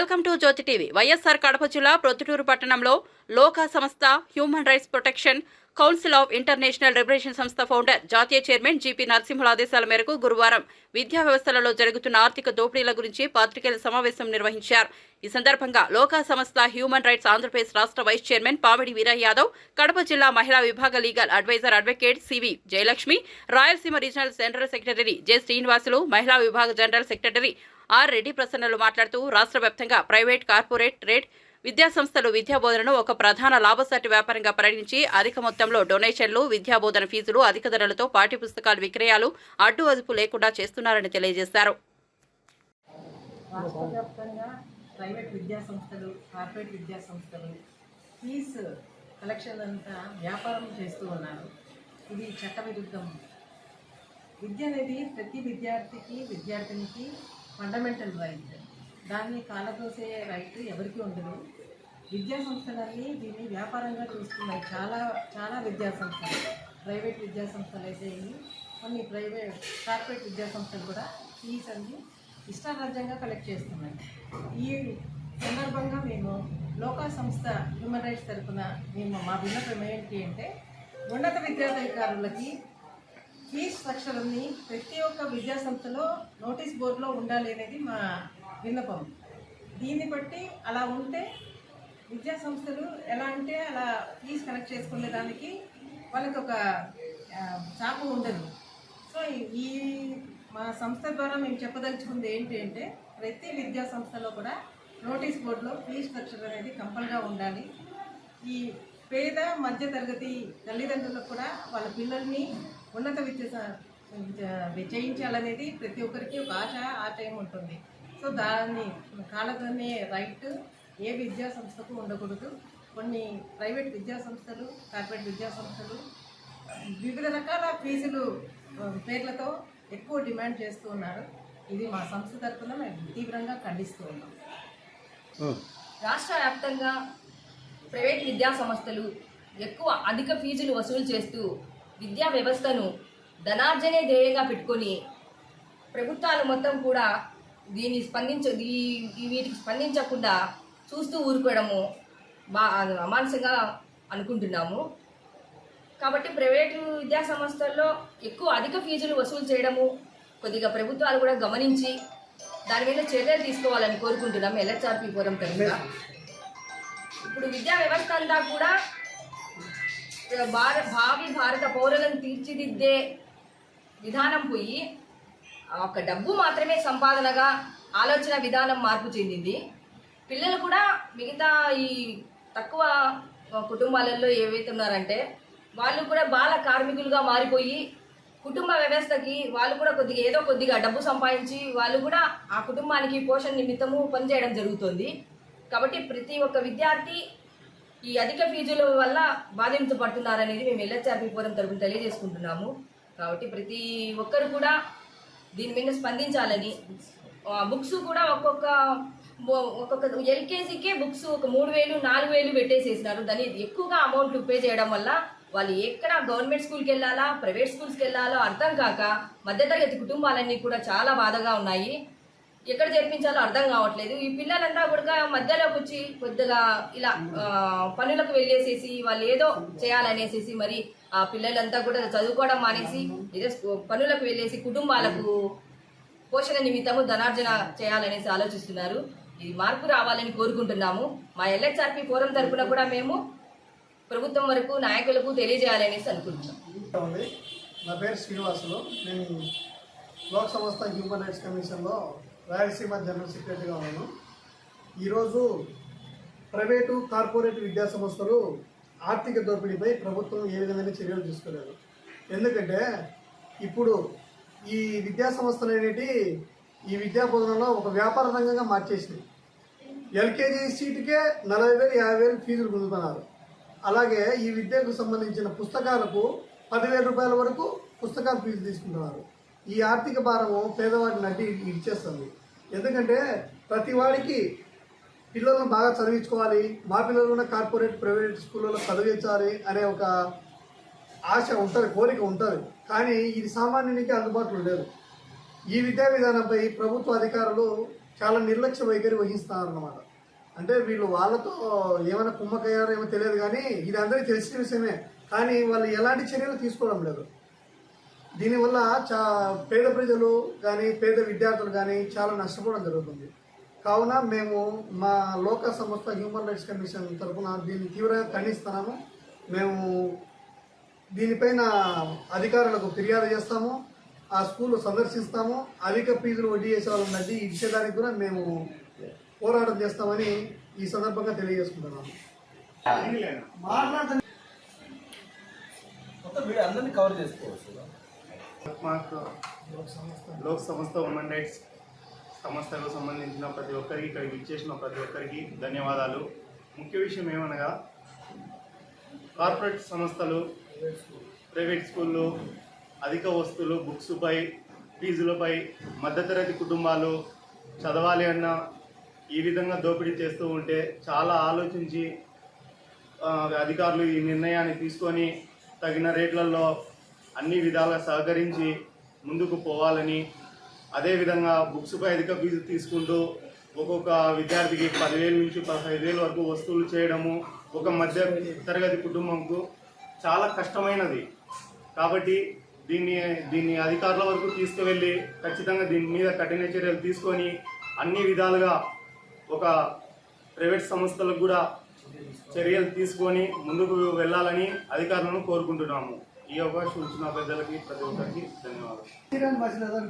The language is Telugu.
Welcome to Jyothi TV. YSR Kadapa జిల్లా ప్రొద్దుటూరు పట్టణంలో లోకా సంస్థ human rights protection council of international liberation సంస్థ ఫౌండర్ జాతీయ చైర్మన్ జీపీ నరసింహుల ఆదేశాల మేరకు గురువారం విద్యా వ్యవస్థలలో జరుగుతున్న ఆర్థిక దోపిడీల గురించి పాత్రికేయుల సమావేశం నిర్వహించారు. ఈ సందర్భంగా లోకా సంస్థ హ్యూమన్ రైట్స్ ఆంధ్రప్రదేశ్ రాష్ట్ర వైస్ చైర్మన్ పామిడి వీరయ్య యాదవ్ కడప జిల్లా మహిళా విభాగ legal adviser advocate CV Jayalakshmi Rayalaseema regional general secretary J Srinivasulu మహిళా విభాగ జనరల్ సెక్రటరీ ఆర్ రెడ్డి ప్రసన్నలు మాట్లాడుతూ రాష్ట్ర వ్యాప్తంగా ప్రైవేట్ కార్పొరేట్ ట్రేడ్ విద్యాసంస్థలు విద్యాబోధనను ఒక ప్రధాన లాభసాటి వ్యాపారంగా పరిగణించి అధిక మొత్తంలో డొనేషన్లు విద్యాబోధన ఫీజులు అధిక ధరలతో పాఠ్యపుస్తకాల విక్రయాలు అడ్డు అదుపు లేకుండా చేస్తున్నారని తెలియజేశారు. ప్రైవేట్ విద్యా కార్పొరేట్ విద్యా సంస్థలు కలెక్షన్ అంతా వ్యాపారం చేస్తూ ఉన్నారు. ఇది చట్ట విరుద్ధం విద్య అనేది ప్రతి విద్యార్థికి విద్యార్థినికి ఫండమెంటల్ రైట్ దాన్ని కాలదోసే రైట్ ఎవరికి ఉండదు. విద్యా సంస్థలన్నీ దీన్ని వ్యాపారంగా చూస్తున్నాయి. చాలా చాలా విద్యా సంస్థలు. ప్రైవేట్ విద్యా సంస్థలు అయితే కొన్ని ప్రైవేట్ కార్పొరేట్ విద్యా సంస్థలు కూడా ఫీజ్ అన్ని ఇష్టారాజ్యంగా కలెక్ట్ చేస్తున్నాయి. ఈ సందర్భంగా మేము లోకా సంస్థ హ్యూమన్ రైట్స్ తరఫున మేము మా విన్నపం ఏంటి అంటే ఉన్నత విద్యాధికారులకి ఫీజ్ స్ట్రక్చర్ని ప్రతి ఒక్క విద్యాసంస్థలో నోటీస్ బోర్డులో ఉండాలి అనేది మా విన్నపం. దీన్ని బట్టి అలా ఉంటే విద్యాసంస్థలు ఎలా అంటే అలా ఫీజు కలెక్ట్ చేసుకునే దానికి వాళ్ళకి ఒక చాపు ఉండదు. సో ఈ- మా సంస్థ ద్వారా మేము చెప్పదలుచుకుంది ఏంటి అంటే ప్రతి విద్యా సంస్థలో కూడా నోటీస్ బోర్డులో ఫీజు స్ట్రక్చర్ అనేది కంపల్గా ఉండాలి. ఈ పేద మధ్య తరగతి తల్లిదండ్రులకు కూడా వాళ్ళ పిల్లల్ని ఉన్నత విద్య చేయించాలనేది ప్రతి ఒక్కరికి ఒక ఆశ ఆశయం ఉంటుంది. సో దాన్ని కాలదనే రైట్ ఏ విద్యా సంస్థకు ఉండకూడదు. కొన్ని ప్రైవేట్ విద్యా సంస్థలు కార్పొరేట్ విద్యా సంస్థలు వివిధ రకాల ఫీజులు పేర్లతో ఎక్కువ డిమాండ్ చేస్తూ ఉన్నారు. ఇది మా సంస్థ తరఫున మేము తీవ్రంగా ఖండిస్తూ ఉన్నాం. రాష్ట్ర వ్యాప్తంగా ప్రైవేట్ విద్యా సంస్థలు ఎక్కువ అధిక ఫీజులు వసూలు చేస్తూ విద్యా వ్యవస్థను ధనార్జనే ధ్యేయంగా పెట్టుకొని ప్రభుత్వాలు మొత్తం కూడా దీన్ని స్పందించ వీటికి స్పందించకుండా చూస్తూ ఊరుకోవడము బా అమానుషంగా అనుకుంటున్నాము. కాబట్టి ప్రైవేటు విద్యా సంస్థల్లో ఎక్కువ అధిక ఫీజులు వసూలు చేయడము కొద్దిగా ప్రభుత్వాలు కూడా గమనించి దాని మీద చర్యలు తీసుకోవాలని కోరుకుంటున్నాం ఎల్హెచ్ఆర్పి ఫోరం తరఫున. ఇప్పుడు విద్యా వ్యవస్థ అంతా కూడా భార భావి భారత పౌరులను తీర్చిదిద్దే విధానం పోయి ఒక డబ్బు మాత్రమే సంపాదనగా ఆలోచన విధానం మార్పు చెందింది. పిల్లలు కూడా మిగతా ఈ తక్కువ కుటుంబాలలో ఏవైతే ఉన్నారంటే వాళ్ళు కూడా బాల కార్మికులుగా మారిపోయి కుటుంబ వ్యవస్థకి వాళ్ళు కూడా కొద్దిగా ఏదో కొద్దిగా డబ్బు సంపాదించి వాళ్ళు కూడా ఆ కుటుంబానికి పోషణ నిమిత్తము పనిచేయడం జరుగుతుంది. కాబట్టి ప్రతి ఒక్క విద్యార్థి ఈ అధిక ఫీజుల వల్ల బాధించబడుతున్నారనేది మేము ఎల్హెచ్ఆర్పి ఫోరం తరపున తెలియజేసుకుంటున్నాము. కాబట్టి ప్రతి ఒక్కరు కూడా దీని మీద స్పందించాలని ఆ, బుక్స్ కూడా ఒక్కొక్క ఒక్కొక్క ఎల్కేజీకే బుక్స్ ఒక మూడు వేలు నాలుగు వేలు పెట్టేసేసినారు. దాన్ని ఎక్కువగా అమౌంట్ పే చేయడం వల్ల వాళ్ళు ఎక్కడ గవర్నమెంట్ స్కూల్కి వెళ్ళాలా ప్రైవేట్ స్కూల్స్కి వెళ్ళాలో అర్థం కాక మధ్యతరగతి కుటుంబాలన్నీ కూడా చాలా బాధగా ఉన్నాయి. ఎక్కడ చేర్పించాలో అర్థం కావట్లేదు. ఈ పిల్లలంతా కూడా మధ్యలోకి వచ్చి కొద్దిగా ఇలా పనులకు వెళ్ళేసేసి వాళ్ళు ఏదో చేయాలనేసేసి మరి ఆ పిల్లలంతా కూడా చదువుకోవడం మానేసి ఏదో పనులకు వెళ్ళేసి కుటుంబాలకు పోషణ నిమిత్తము ధనార్జన చేయాలనేసి ఆలోచిస్తున్నారు. ఇది మార్పు రావాలని కోరుకుంటున్నాము. మా ఎల్హెచ్ఆర్పి ఫోరం తరఫున కూడా మేము ప్రభుత్వం వరకు నాయకులకు తెలియజేయాలనేసి అనుకుంటున్నాం. నా పేరు శ్రీనివాసులు. నేను లోక్ సంస్థ హ్యూమన్ రైట్స్ కమిషన్లో రాయలసీమ జనరల్ సెక్రటరీగా ఉన్నాను. ఈరోజు ప్రైవేటు కార్పొరేట్ విద్యా సంస్థలు ఆర్థిక దోపిడీపై ప్రభుత్వం ఏ విధమైన చర్యలు తీసుకోలేదు. ఎందుకంటే ఇప్పుడు ఈ విద్యా సంస్థలు అనేటి ఈ విద్యా బోధనలో ఒక వ్యాపార రంగంగా మార్చేసింది ఎల్కేజీ సీటుకే నలభై వేలు యాభై వేలు ఫీజులు పొందుతున్నారు. అలాగే ఈ విద్యకు సంబంధించిన పుస్తకాలకు పదివేల రూపాయల వరకు పుస్తకాల ఫీజు తీసుకుంటున్నారు. ఈ ఆర్థిక భారము పేదవాడిని అడ్డి ఇచ్చేస్తుంది. ఎందుకంటే ప్రతి వాడికి పిల్లలను బాగా చదివించుకోవాలి. మా పిల్లలు ఉన్న కార్పొరేట్ ప్రైవేట్ స్కూళ్ళలో చదివించాలి అనే ఒక ఆశ ఉంటుంది కోరిక ఉంటుంది. కానీ ఇది సామాన్యునికి అందుబాటులో లేదు. ఈ విద్యా విధానంపై ప్రభుత్వ అధికారులు చాలా నిర్లక్ష్య వైఖరి వహిస్తున్నారన్నమాట అంటే వీళ్ళు వాళ్ళతో ఏమైనా కుమ్మకయ్యారో ఏమో తెలియదు కానీ ఇది అందరికీ తెలిసిన విషయమే. కానీ వాళ్ళు ఎలాంటి చర్యలు తీసుకోవడం లేదు. దీనివల్ల చా పేద ప్రజలు కానీ పేద విద్యార్థులు కానీ చాలా నష్టపోవడం జరుగుతుంది. కావున మేము మా లోక సంస్థ హ్యూమన్ రైట్స్ కమిషన్ తరఫున దీన్ని తీవ్రంగా ఖండిస్తున్నాము. మేము దీనిపైన అధికారులకు ఫిర్యాదు చేస్తాము. ఆ స్కూల్ సందర్శిస్తాము. అధిక ఫీజులు వడ్డీ చేసే వాళ్ళు ఉన్నది ఇచ్చేదానికి కూడా మేము పోరాటం చేస్తామని ఈ సందర్భంగా తెలియజేసుకుంటున్నాము. మొత్తం వీడియో అందరినీ కవర్ చేసుకోవచ్చు. లోక్ సంస్థ ఉమెన్ రైట్స్ సంస్థకు సంబంధించిన ప్రతి ఒక్కరికి ఇక్కడ విచ్చేసిన ప్రతి ఒక్కరికి ధన్యవాదాలు. ముఖ్య విషయం ఏమనగా కార్పొరేట్ సంస్థలు ప్రైవేట్ స్కూళ్ళు అధిక వస్తువులు బుక్స్పై ఫీజులపై మధ్యతరగతి కుటుంబాలు చదవాలి అన్న ఈ విధంగా దోపిడీ చేస్తూ ఉంటే చాలా ఆలోచించి అధికారులు ఈ నిర్ణయాన్ని తీసుకొని తగిన రేట్లలో అన్ని విధాలా సహకరించి ముందుకు పోవాలని అదేవిధంగా బుక్స్పై అధిక ఫీజు తీసుకుంటూ ఒక్కొక్క విద్యార్థికి పదివేల నుంచి పదహైదు వేల వరకు వస్తువులు చేయడము ఒక మధ్య తరగతి కుటుంబంకు చాలా కష్టమైనది. కాబట్టి దీన్ని దీన్ని అధికారుల వరకు తీసుకువెళ్ళి ఖచ్చితంగా దీని మీద కఠిన చర్యలు తీసుకొని అన్ని విధాలుగా ఒక ప్రైవేట్ సంస్థలకు కూడా చర్యలు తీసుకొని ముందుకు వెళ్ళాలని అధికారులను కోరుకుంటున్నాము. ఈ అవకాశం ఇచ్చిన పెద్దలకి ప్రతి ఒక్కరికి ధన్యవాదాలు.